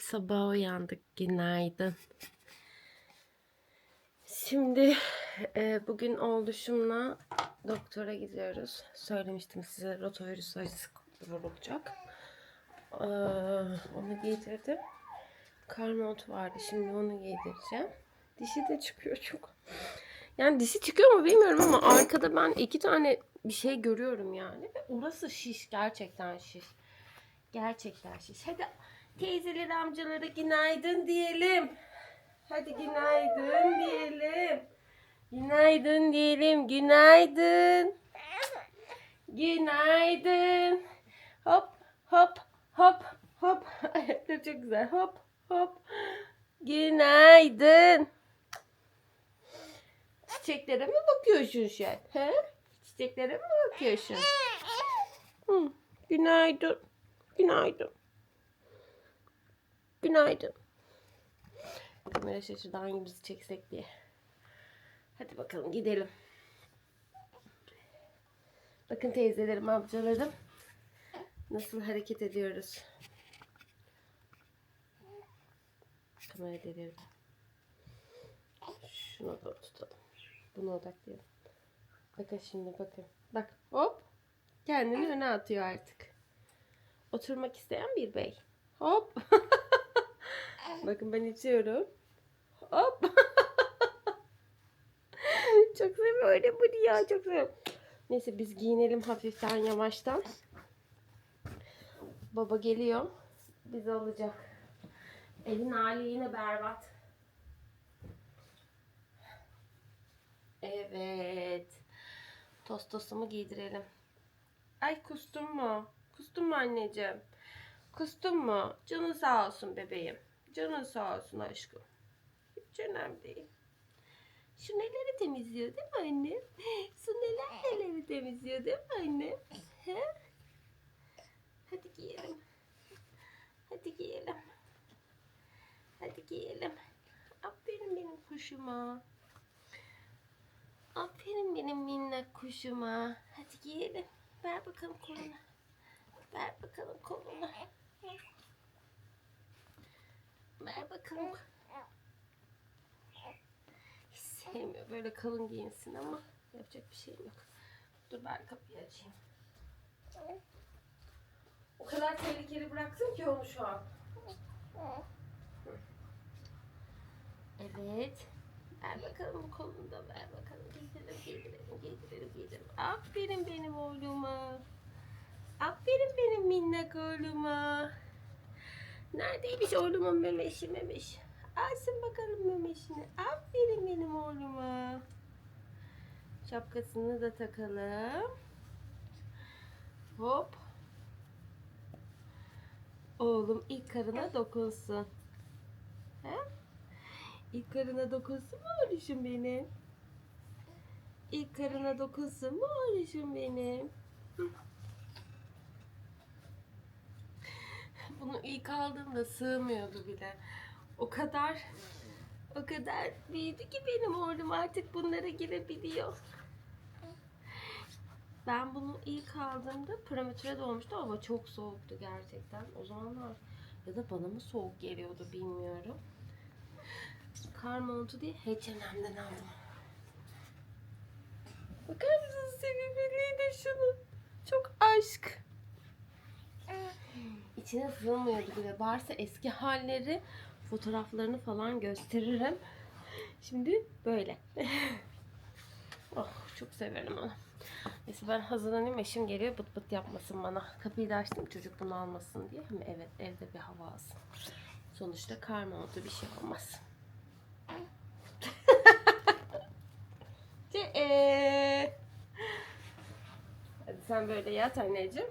sabah uyandık. Günaydın. Şimdi e, bugün oluşumla doktora gidiyoruz. Söylemiştim size rotavirüs aşısı vurulacak. Ee, onu giydirdim. Karmont vardı. Şimdi onu giydireceğim. Dişi de çıkıyor çok. Yani dişi çıkıyor mu bilmiyorum ama arkada ben iki tane bir şey görüyorum yani. Ve Orası şiş. Gerçekten şiş. Gerçekten şiş. Hadi teyzeleri amcalara günaydın diyelim. Hadi günaydın diyelim. Günaydın diyelim. Günaydın. Günaydın. Hop hop hop hop. Ayakları çok güzel. Hop hop. Günaydın. Çiçeklere mi bakıyorsun sen? He? Çiçeklere mi bakıyorsun? Hı. Günaydın. Günaydın. Günaydın. Kamera şaşırdı hangimizi çeksek diye. Hadi bakalım gidelim. Bakın teyzelerim, amcalarım. Nasıl hareket ediyoruz. Kamera devirdi. Şunu da tutalım. Bunu odaklayalım. Bakın şimdi bakın. Bak hop. Kendini öne atıyor artık. Oturmak isteyen bir bey. Hop. Bakın ben içiyorum. Hop. çok seviyorum bunu ya. Çok seviyorum. Neyse biz giyinelim hafiften yavaştan. Baba geliyor. Bizi alacak. Evin hali yine berbat. Evet. Tostosumu giydirelim. Ay kustum mu? Kustum mu anneciğim? Kustum mu? Canın sağ olsun bebeğim. Canın sağ olsun aşkım. Hiç önemli değil. Şu neleri temizliyor değil mi anne? Su neler neleri temizliyor değil mi anne? He? Hadi giyelim. Hadi giyelim. Hadi giyelim. Aferin benim kuşuma. Aferin benim minnak kuşuma. Hadi giyelim. Ver bakalım kolunu. Ver bakalım kolunu. Ver bakalım. Hiç sevmiyor böyle kalın giyinsin ama yapacak bir şeyim yok. Dur ben kapıyı açayım. O kadar tehlikeli bıraktım ki onu şu an. Evet. Ver bakalım kolunu da ver bakalım. Giydirelim, giydirelim, giydirelim, giydirelim. Aferin benim oğluma. Aferin benim minnak oğluma. Neredeymiş oğlumun memeşi memeş. Alsın bakalım memeşini. Aferin benim oğluma. Şapkasını da takalım. Hop. Oğlum ilk karına dokunsun. He? İlk karına dokunsun mu oğluşum benim? İlk karına dokunsun mu oğluşum benim? Hı. Bunu ilk aldığımda sığmıyordu bile. O kadar o kadar büyüdü ki benim oğlum artık bunlara girebiliyor. Ben bunu ilk aldığımda prematüre doğmuştu ama çok soğuktu gerçekten. O zamanlar ya da bana mı soğuk geliyordu bilmiyorum. Kar montu diye H&M'den aldım. Bakar mısınız sevimliliği de şunu? Çok aşk. İçine sığmıyordu bile. Varsa eski halleri fotoğraflarını falan gösteririm. Şimdi böyle. oh çok severim onu. Neyse ben hazırlanayım eşim geliyor bıt bıt yapmasın bana. Kapıyı da açtım çocuk bunu almasın diye. Ama evet evde bir hava alsın. Sonuçta karma oldu bir şey olmaz. Hadi sen böyle yat anneciğim.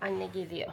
Anne geliyor.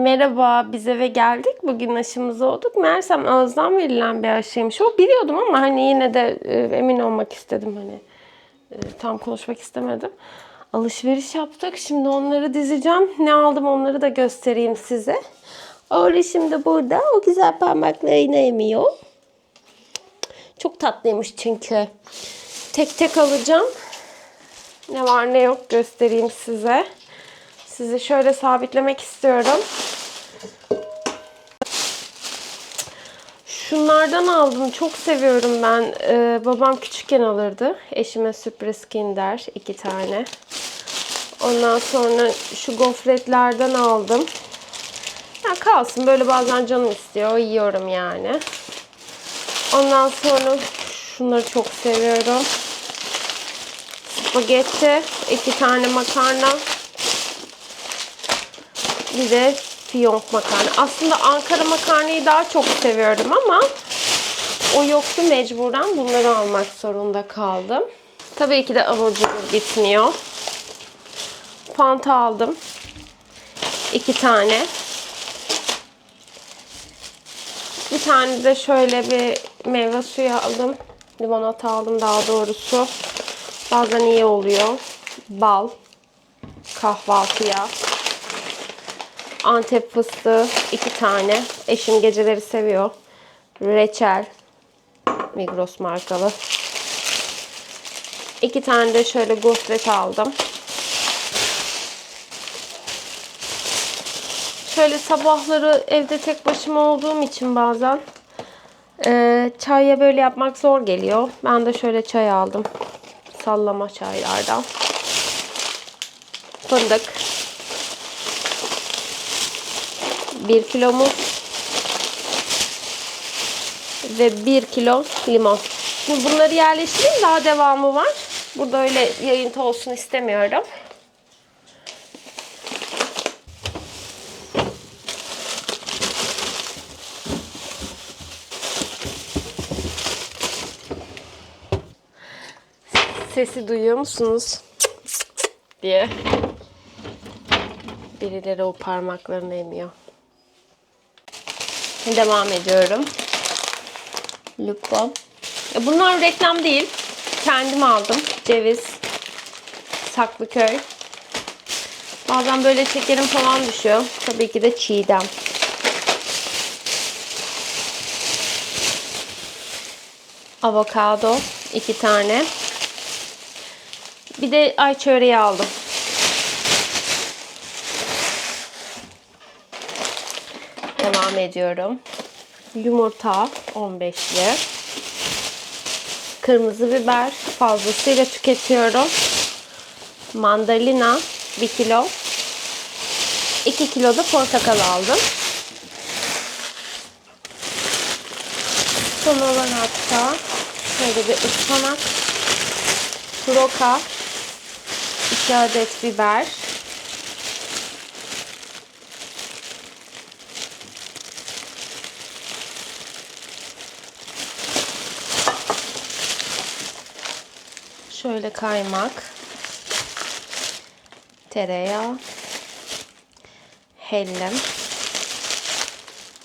Merhaba, biz eve geldik. Bugün aşımız olduk. Meğersem ağızdan verilen bir aşıymış. O biliyordum ama hani yine de e, emin olmak istedim. Hani e, tam konuşmak istemedim. Alışveriş yaptık. Şimdi onları dizeceğim. Ne aldım onları da göstereyim size. Orada şimdi burada. O güzel parmaklarını emiyor. Çok tatlıymış çünkü. Tek tek alacağım. Ne var ne yok göstereyim size. Sizi şöyle sabitlemek istiyorum. Şunlardan aldım. Çok seviyorum ben. Ee, babam küçükken alırdı. Eşime sürpriz kinder. iki tane. Ondan sonra şu gofretlerden aldım. Ya kalsın. Böyle bazen canım istiyor. Yiyorum yani. Ondan sonra şunları çok seviyorum. Spagetti. iki tane makarna. Bir de fiyonk makarna. Aslında Ankara makarnayı daha çok seviyorum ama o yoktu mecburen bunları almak zorunda kaldım. Tabii ki de abur cubur gitmiyor. Fanta aldım. iki tane. Bir tane de şöyle bir meyve suyu aldım. Limonata aldım daha doğrusu. Bazen iyi oluyor. Bal. Kahvaltıya. Antep fıstığı iki tane. Eşim geceleri seviyor. Reçel. Migros markalı. İki tane de şöyle gofret aldım. Şöyle sabahları evde tek başıma olduğum için bazen e, çaya böyle yapmak zor geliyor. Ben de şöyle çay aldım. Sallama çaylardan. Fındık. 1 kilo muz ve 1 kilo limon. Şimdi bunları yerleştireyim daha devamı var. Burada öyle yayıntı olsun istemiyorum. Sesi duyuyor musunuz? diye. Birileri o parmaklarını emiyor. Devam ediyorum. Lupo. E, Bunlar reklam değil. Kendim aldım. Ceviz. Saklıköy. Bazen böyle şekerim falan düşüyor. Tabii ki de çiğdem. Avokado. iki tane. Bir de ay aldım. Devam ediyorum. Yumurta 15'li. Kırmızı biber fazlasıyla tüketiyorum. Mandalina 1 kilo. 2 kilo da portakal aldım. Son olarak şöyle bir ıspanak, roka, 2 adet biber, Şöyle kaymak, tereyağı, hellim.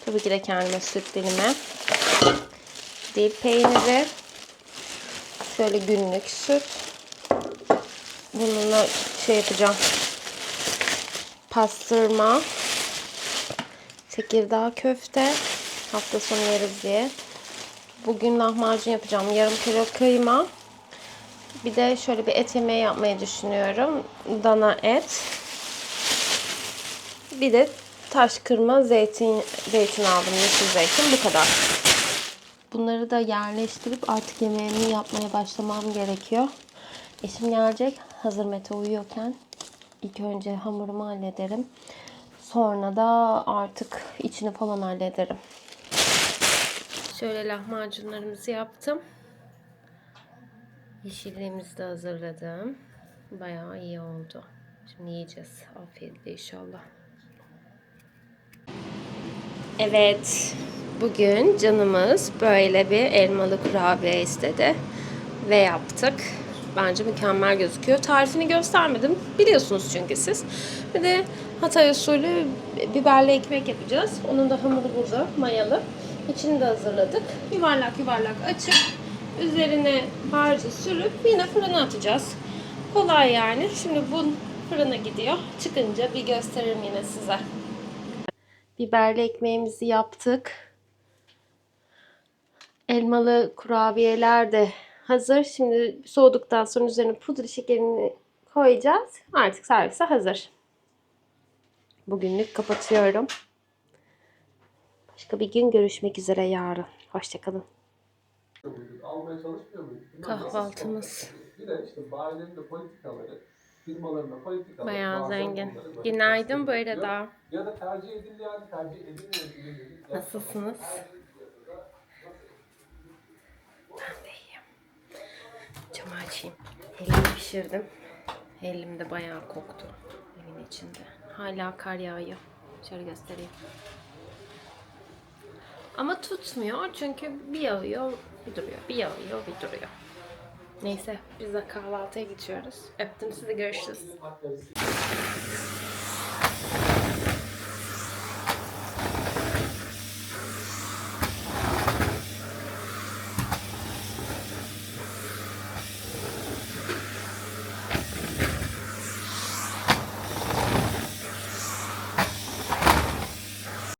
Tabii ki de kendime süt dilimi. Dil peyniri. Şöyle günlük süt. Bununla şey yapacağım. Pastırma. Tekirdağ köfte. Hafta sonu yeriz diye. Bugün lahmacun yapacağım. Yarım kilo kıyma. Bir de şöyle bir et yemeği yapmayı düşünüyorum. Dana et. Bir de taş kırma zeytin, zeytin aldım. Yeşil zeytin. Bu kadar. Bunları da yerleştirip artık yemeğimi yapmaya başlamam gerekiyor. Eşim gelecek. Hazır Mete uyuyorken ilk önce hamurumu hallederim. Sonra da artık içini falan hallederim. Şöyle lahmacunlarımızı yaptım. Yeşilliğimizi de hazırladım. Bayağı iyi oldu. Şimdi yiyeceğiz. Afiyetle inşallah. Evet. Bugün canımız böyle bir elmalı kurabiye istedi. Ve yaptık. Bence mükemmel gözüküyor. Tarifini göstermedim. Biliyorsunuz çünkü siz. Bir de Hatay usulü biberli ekmek yapacağız. Onun da hamuru burada. Mayalı. İçini de hazırladık. Yuvarlak yuvarlak açıp üzerine harcı sürüp yine fırına atacağız. Kolay yani. Şimdi bu fırına gidiyor. Çıkınca bir gösteririm yine size. Biberli ekmeğimizi yaptık. Elmalı kurabiyeler de hazır. Şimdi soğuduktan sonra üzerine pudra şekerini koyacağız. Artık servise hazır. Bugünlük kapatıyorum. Başka bir gün görüşmek üzere yarın. Hoşçakalın. Almaya çalışmıyor muyduk? Bilmem Kahvaltımız. nasıl Bir de işte bayilerin de politikaları, firmaların da politikaları. Bayağı bazen zengin. bunları böyle Günaydın ediyor. daha. Ya da tercih edildi yani tercih dedik. Nasılsınız? Ben de iyiyim. Camı açayım. Hellim pişirdim. Hellim de bayağı koktu evin içinde. Hala kar yağıyor. Şöyle göstereyim. Ama tutmuyor çünkü bir yağıyor bir duruyor. Bir yağıyor bir duruyor. Neyse biz de kahvaltıya geçiyoruz. Öptüm sizi görüşürüz.